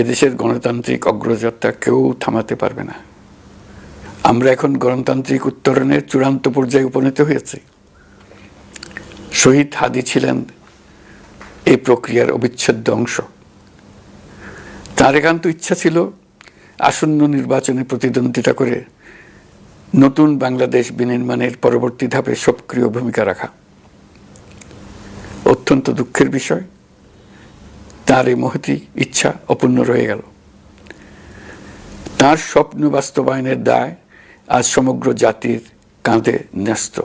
এদেশের গণতান্ত্রিক অগ্রযাত্রা কেউ থামাতে পারবে না। আমরা এখন গণতান্ত্রিক উত্তরণের চূড়ান্ত পর্যায়ে উপনীত হয়েছি। শহীদ হাদি ছিলেন এই প্রক্রিয়ার অবিচ্ছেদ্য অংশ। তার একান্ত ইচ্ছা ছিল আসন্ন নির্বাচনে প্রতিদ্বন্দ্বিতা করে নতুন বাংলাদেশ বিনির্মাণের পরবর্তী ধাপে সক্রিয় ভূমিকা রাখা। অত্যন্ত দুঃখের বিষয়। তার এই মহতি ইচ্ছা অপূর্ণ রয়ে গেল। তার স্বপ্ন বাস্তবায়নের দায় আজ সমগ্র জাতির কাঁধে ন্যস্ত।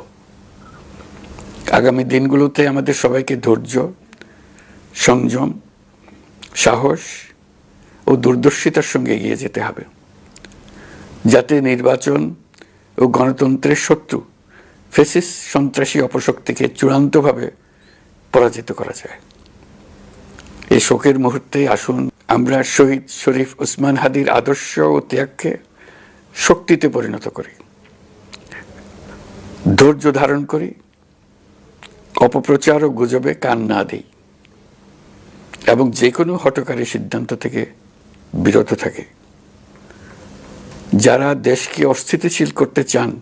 আগামী দিনগুলোতে আমাদের সবাইকে ধৈর্য, সংযম, সাহস ও দূরদর্শিতার সঙ্গে এগিয়ে যেতে হবে, যাতে নির্বাচন ও গণতন্ত্রের শত্রু ফেসিস সন্ত্রাসী অপশক্তিকে চূড়ান্তভাবে পরাজিত করা যায়। এই শোকের মুহূর্তে আসুন। আমরা শহীদ শরীফ ওসমান হাদির আদর্শ ও ত্যাগকে শক্তিতে পরিণত করি। ধৈর্য ধারণ করি। অপপ্রচার ও গুজবে কান না দিই। এবং যে কোনো হটকারী সিদ্ধান্ত থেকে বিরত থাকে। যারা দেশকে অস্থিতিশীল করতে চান,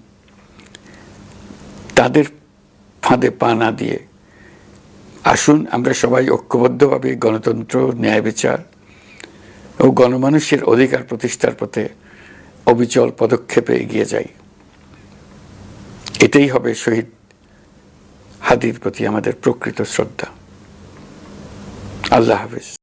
তাদের ফাঁদে পা না দিয়ে আসুন, আমরা সবাই ঐক্যবদ্ধভাবে গণতন্ত্র, ন্যায় বিচার ও গণমানুষের অধিকার প্রতিষ্ঠার পথে অবিচল পদক্ষেপে এগিয়ে যাই। এটাই হবে শহীদ হাদির প্রতি আমাদের প্রকৃত শ্রদ্ধা। আল্লাহ হাফিজ।